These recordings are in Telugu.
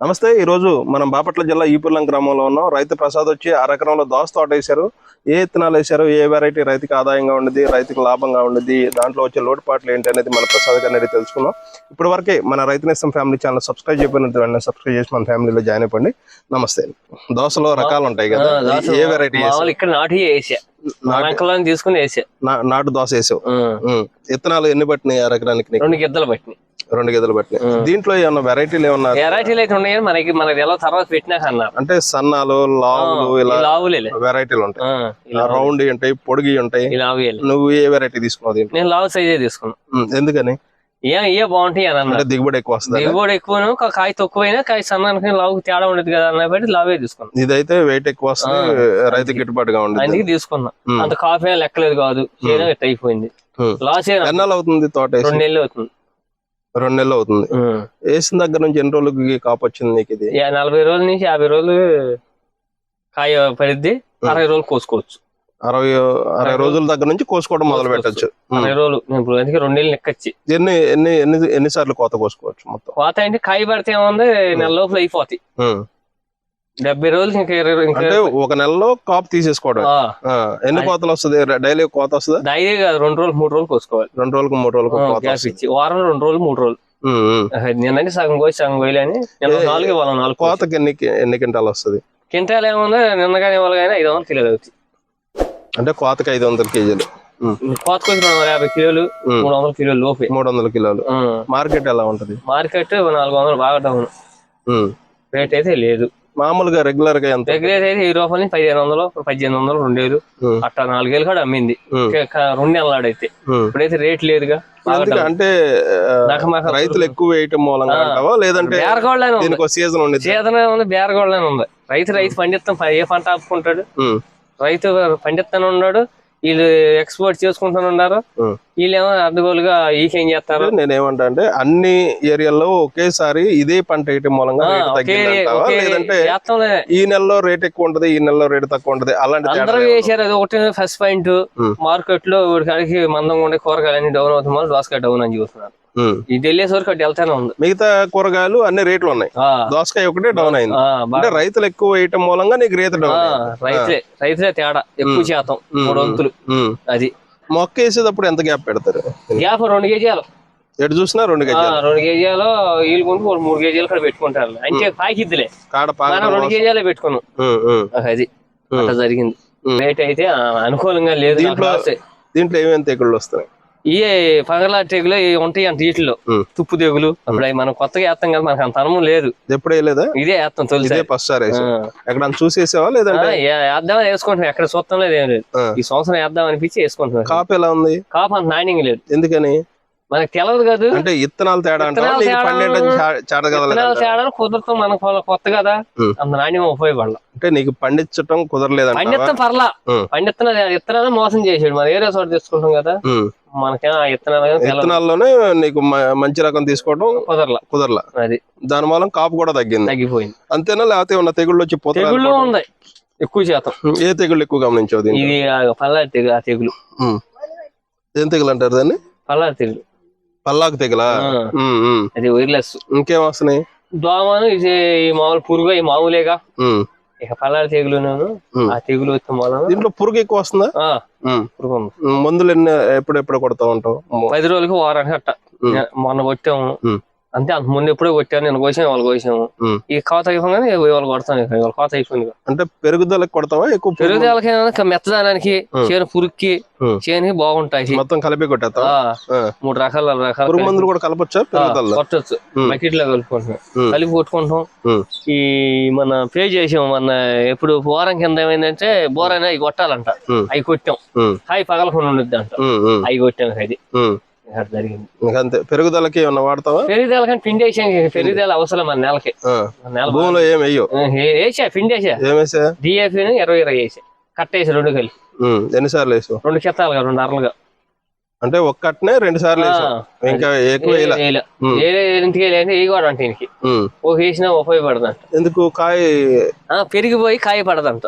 నమస్తే ఈ రోజు మనం బాపట్ల జిల్లా ఈపుర్లం గ్రామంలో ఉన్నాం. రైతు ప్రసాద్ వచ్చి అరెకరంలో దోస తోట వేశారు. ఏ విత్తనాలు వేశారు? ఏ వెరైటీ రైతుకి ఆదాయంగా ఉండేది రైతుకి లాభంగా ఉండేది దాంట్లో వచ్చే లోటుపాట్లు ఏంటి అనేది మన ప్రసాద్ గారిని అడిగి తెలుసుకున్నాం ఇప్పటి వరకే మన రైతునేస్తం ఫ్యామిలీ ఛానల్ సబ్స్క్రైబ్ చేయకపోయినట్టు వెంటనే సబ్స్క్రైబ్ చేసి మన ఫ్యామిలీలో జాయిన్ అయిపోండి. నమస్తే. దోసలో రకాలు ఉంటాయి కదా. ఏ వెరైటీ ఇక్కడ నాటు వేసా. తీసుకుని వేసా. నాటు దోశ వేసావు. విత్తనాలు ఎన్ని పట్టినాయి అరెకరానికి నీకు? రెండు గిద్దలు పట్టినాయి. రెండు గదులు పట్టినాయి దీంట్లో ఏమన్నా వెరైటీలు ఏమన్నా? వెరైటీలు అయితే ఉన్నాయి మనకి మనకి ఎలా తర్వాత పెట్టినాక అన్నారు అంటే సన్నాలు లావులు ఇలా లావులే వెరైటీలు ఉంటాయి. లావు- రౌండ్ ఉంటాయి పొడిగి ఉంటాయి. నువ్వు ఏ వెరైటీ తీసుకున్నావు నేను లావు సైజే తీసుకున్నా. ఉమ్, ఎందుకని? ఏ ఏ బాగుంటాయి అని అంటే అన్నారు దిగుబడి ఎక్కువ వస్తుంది? దిగుబడి ఎక్కువను కా- కాయ తక్కువైనా కాయ సన్నానికి లావుకి తేడా ఉండదు కదా అన్న బట్టి లావే తీసుకున్నా. ఇదైతే వెయిట్ ఎక్కువ వస్తుంది రైతు గిట్టుబాటుగా ఉండదు అందుకే తీసుకున్నా. అంత కాఫీ లెక్కలేదు కాదు. చేయడం ఇట్ట అయిపోయింది. లాస్ ఎన్నాళ్ళు అవుతుంది తోట రెండు నెలలు అవుతుంది. రెండు నెలలు అవుతుంది. వేసిన దగ్గర నుంచి ఎన్ని రోజులకి కాపు వచ్చింది నీకు ఇది? యా- నలభై రోజుల నుంచి యాభై రోజులు కాయ పడిద్ది. అరవై రోజులు కోసుకోవచ్చు. అరవై అరవై రోజుల దగ్గర నుంచి కోసుకోవడం మొదలు పెట్టచ్చు. అరవై రోజులు. నేను ఇప్పుడు అందుకే రెండు నెలలు లెక్కచ్చి ఎన్ని ఎన్ని ఎన్ని ఎన్ని సార్లు కోత కోసుకోవచ్చు మొత్తం? కోత అంటే కాయ పడితే ఏముంది? నెల లోపల అయిపోతాయి. డెబ్బై రోజులు ఇంకా ఇరవై అంటే ఒక నెలలో కాపు తీసేసుకోవడం. ఎన్ని కోతలు వస్తుంది? డైలీ కోత వస్తుందా? డైలీ కాదు రెండు రోజులు మూడు రోజులు కోసుకోవాలి. రెండు రోజులకు మూడు రోజులకు గ్యాప్ ఇచ్చి వారం రెండు రోజులు మూడు రోజులు. నిన్నంటే సగం కోసి సగం కోయలే అని నిన్న నాలుగు ఇవాళ నాలుగు కోత కోతకి ఎన్ని ఎన్ని క్వింటాలు వస్తుంది? కింటాలు ఏముంది? నిన్నగానే ఇవాళ కానీ ఐదు వందలు కిలోలు అవుతాయి అంటే కోతకి ఐదు వందల కేజీలు. కోత కోసి రెండు వందల యాభై కిలోలు. మూడు వందల కిలోలు లోపే. మూడు వందల కిలోలు. మార్కెట్ ఎలా ఉంటది? మార్కెట్ నాలుగు వందలు బాగా డౌన్. రేట్ అయితే లేదు. మామూలుగా రెగ్యులర్గా ఎంత? రెగ్యులర్ అయితే ఈ రూపాయలు పదిహేను వందలు పద్దెనిమిది వందలు రెండు వేలు అట్టా నాలుగేళ్ళు కూడా అమ్మింది. రెండు నెలలాడైతే. ఇప్పుడైతే రేట్ లేదుగా అంటే రైతులు ఎక్కువ వేయటం మూలంగా లేదంటే బేరగోళ్ళనే ఉంది. సీజన్ సీజన్ ఉంది బేరగోళ్ళనే ఉంది. రైతు రైతు పండిస్తాం ఏ పంట ఆపుకుంటాడు? రైతు పండిస్తానే ఉన్నాడు వీళ్ళు ఎక్స్పోర్ట్ చేసుకుంటూనే ఉన్నారు. వీళ్ళేమో అడ్డగోలుగా ఈకేం చేస్తారు? నేనేమంటా అంటే అన్ని ఏరియాల్లో ఒకేసారి ఇదే పంట వేయటం మూలంగా రేటు తగ్గిందంటావా? లేదంటే. ఈ నెలలో రేట్ ఎక్కువ ఉంటది ఈ నెలలో రేటు తక్కువ ఉంటది అలాంటి అందరూ వేసారు అది ఒకటి ఫస్ట్ పాయింట్. మార్కెట్లో కాడికి మందంగా ఉండే కూరగాయలు అన్ని డౌన్ అవుతుంది దోసకాయ డౌన్ అని చూస్తున్నారు. ఇది వెళ్ళేసరికి అటు వెళ్తానే ఉంది. మిగతా కూరగాయలు అన్ని రేట్లు ఉన్నాయి. దోసకాయ ఒకటే డౌన్ అయింది. అంటే రైతులు ఎక్కువ వేయటం మూలంగా నీకు రేటు డౌన్. రైతులే రైతులే తేడా. ఎక్కువ శాతం మూడు వంతులు. అది. మొక్క వేసేటప్పుడు ఎంత గ్యాప్ పెడతారు? గ్యాప్ రెండు కేజీలు. ఎటు చూసినా రెండు ఆ, గజాలు రెండు కేజీలు వీళ్ళు కొంటే ఒక మూడు కేజీలు కూడా పెట్టుకుంటారు. అంటే పాకిద్దిలే. కాడ మనం రెండు కేజీలే పెట్టుకున్నాం. అది. అట్లా జరిగింది. రేట్ అయితే అనుకూలంగా లేదు దీంట్లో. దీంట్లో ఏమేమి తెగుళ్ళు వస్తాయి ఇయే పగలా తెగులు ఇవి ఉంటాయి అంట వీటిలో. తుప్పు తెగులు అప్పుడు అవి మనం కొత్తగా వేస్తాం కదా మనకు అంత అనుభవం లేదు. ఎప్పుడు వేయలేదా? ఇదే వేస్తాం తొలిసారి. First sir. ఎక్కడ చూసేసావా లేదంటే? వేద్దామని వేసుకుంటున్నాం. ఎక్కడ చూస్తాం లేదు ఏం లేదు. ఈ సంవత్సరం వేద్దాం అనిపించి వేసుకుంటున్నాం. కాపు ఎలా ఉంది? కాపు అంత నాణ్యంగా లేదు. ఎందుకని? మనకు తెలవదు కాదు. అంటే ఇత్తనాలు తేడా ఇత్తనాలు తేడా కుదరతాం మనకు కొత్త కదా. అంత నాణ్యం ఉపయోగపడాల అంటే నీకు పండించటం కుదరలేదంటావా? పండిత్తం పర్లా. పండిత్తన ఇత్తనాలు మోసం చేసాడు మనం ఏరే చోట తీసుకుంటాం కదా. మనకేం. ఇత్తనాల్లోనే నీకు మంచి రకం తీసుకోవడం కుదరలా. కుదరలా. అది. దాని మూలం కాపు కూడా తగ్గింది. తగ్గిపోయింది. అంతేనా? లేకపోతే ఉన్న తెగుళ్ళు వచ్చి పోతే తెగుళ్ళు ఉంది. ఎక్కువ శాతం. ఏ తెగుళ్ళు ఎక్కువ గమనించావు దీన్ని ఇది పల్లారి తెగులు ఆ తెగులు. ఏం తెగులు అంటారు దాన్ని? పల్లారి తెగులు. పల్లాకు తెగులా. అది వైర్లెస్ ఇంకేం వస్తున్నాయి? దోమను ఇది ఈ మామూలు పురుగు ఈ మామూలేగా. ఇక పల్లారి తెగులు. ఆ తెగులు వచ్చిన మూలన దీంట్లో పురుగు ఎక్కువ వస్తుందా. పురుగు ఉంది మందులు ఎన్ని ఎప్పుడు ఎప్పుడు కొడతా ఉంటావు పది రోజులకి వారానికి అట్ట. మొన్న కొట్టాము. అంతే అంత ముందు ఎప్పుడో కొట్టాను నేను కోసాము వాళ్ళు కోసాము. ఈ కోత అయిపోగానే ఇవాళ కొడతాను ఇవాళ కోత అయిపోయింది. అంటే పెరుగుదలకు కొడతావా ఎక్కువ పురుగు? పెరుగుదలకి ఏమైనా మెత్తదానానికి. చేను పురుగుకి ఉమ్. చేనుకి బాగుంటాయి మొత్తం కలిపి ఆ. మూడు రకాల రకాల మందులు కూడా కలపచ్చా కొట్టచ్చు. బకెట్లో కలుపుకుంటున్నాం ఉమ్. కలిపి కొట్టుకుంటాం. ఈ మన పే చేసాం మన ఎప్పుడు వారం కింద ఏమైందంటే బోర్ అయినా అవి కొట్టాలంట. అవి కొట్టాం హాయి పగలకుండా ఉండిద్ది అంట అవి కొట్టాం అది జరిగింది. ఇంకా అంతే పెరుగుదలకి ఏమన్నా వాడతావా? పెరుగుదల కానీ పిండి వేసాం ఇక పెరుగుదల అవసరం మన నెలకి. నెల భూమిలో ఏం వెయ్యవు వేసా పిండి వేసా. ఏమేసా డిఏపి ఇరవై ఇరవై వేసా. కట్టేసి రెండు కలిపి ఉమ్, ఎన్నిసార్లు వేసావు? రెండు చెత్తాలుగా రెండు అరలుగా. అంటే ఒక్కటనే రెండు సార్లు ఇంకా ఎక్కువ ఇంటికి వెళ్ళి వేయి కూడా అంటే ఉమ్. ఒక వేసినా ఉపయోగపడదంట ఎందుకు? కాయ ఆ, పెరిగిపోయి కాయ పడదంట.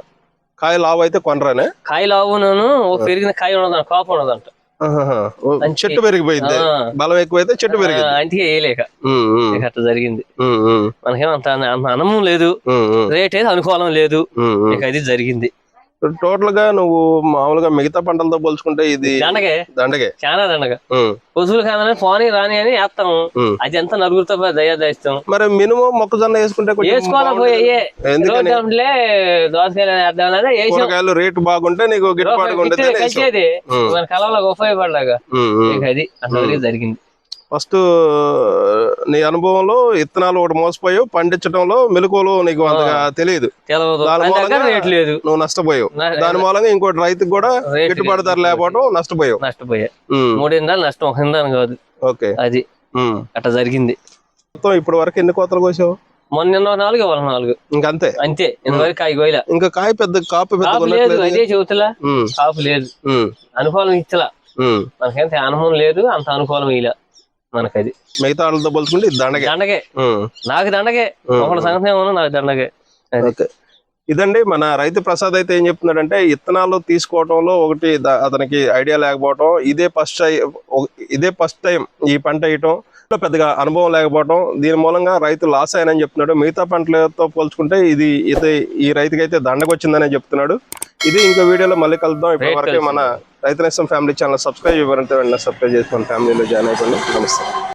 కాయ లావు అయితే కొనరానే? కాయ లావును ఓ పెరిగిన కాయ ఉండదంట కాపు ఉండదంట చెట్టు పెరిగిపోయింది. బలం ఎక్కువైతే చెట్టు పెరిగింది. అంటికి వేయలేక అట్లా జరిగింది. ఉమ్, ఉమ్, మనకేం అంత అనుభవం లేదు. రేట్ అయితే అనుకూలం లేదు. ఇక అది జరిగింది. టోటల్గా నువ్వు మామూలుగా మిగతా పంటలతో పోల్చుకుంటే ఇది దండగే. దండగే. చాలా దండగ. పశువులు కాదని పోనీ రాని అని వేస్తాం ఉమ్. అది ఎంత నలుగురితో దయా దాయిస్తాం. మరి మినిమం మొక్కజొన్న వేసుకుంటే వేసుకోవాలి దోసకాయలు రేటు బాగుంటే నీకు గిట్టుబాటుగా ఉండేది ఉమ్. మన కళలో. ఇక అది అంతవరకు జరిగింది. ఫస్ట్ నీ అనుభవంలో ఇత్తనాలు ఒకటి మోసపోయావు పండించడంలో మెలకువలు నీకు అంతగా తెలియదు దాని మూలంగా నువ్వు నష్టపోయావు. దాని మూలంగా ఇంకోటి రైతుకు కూడా గిట్టుబాటు ధర లేకపోవడం నష్టపోయావు. నష్టపోయా. ఉమ్, మూడిందాలు నష్టం ఒక కాదు. ఓకే. అది. అట్లా జరిగింది. మొత్తం ఇప్పటి వరకు ఎన్ని కోతలు కోసావు? మొన్న నాలుగు ఇవాళ నాలుగు. ఇంకంతే. అంతే. ఇంతవరకు కాయ కోయలా. ఇంకా కాయ పెద్ద కాపు పెద్ద కాపు లేదు. అదే చెబుతలా కాపు లేదు. అనుకూలం ఇచ్చలా. మనకేంత అనుభవం లేదు. అంత అనుకూలం ఇలా మనకది. మిగతా వాళ్ళతో పోల్చుకుంటే దండగే దండగే నాకు దండగే. ఒకటి సంగతి ఏమన్నా నాకు దండగే. ఓకే. ఇదండి మన రైతు ప్రసాద్ అయితే ఏం చెప్తున్నాడంటే ఇత్తనాలు తీసుకోవడంలో ఒకటి అతనికి ఐడియా లేకపోవడం ఇదే ఫస్ట్ ఇదే ఫస్ట్ టైం ఈ పంట వేయటం పెద్దగా అనుభవం లేకపోవడం దీని మూలంగా రైతు లాస్ అయినని చెప్తున్నాడు. మిగతా పంటలతో పోల్చుకుంటే ఇది ఇది ఈ రైతుకి అయితే దండకు వచ్చిందని చెప్తున్నాడు. ఇది ఇంకో వీడియోలో మళ్ళీ కలుద్దాం. ఇప్పటి వరకు మన రైతు నేస్తం ఫ్యామిలీ ఛానల్ సబ్స్క్రైబ్ ఇవ్వాలంటే వెంటనే సబ్స్క్రైబ్ చేసి మన ఫ్యామిలీలో జాయిన్ అయిపోండి. నమస్తే.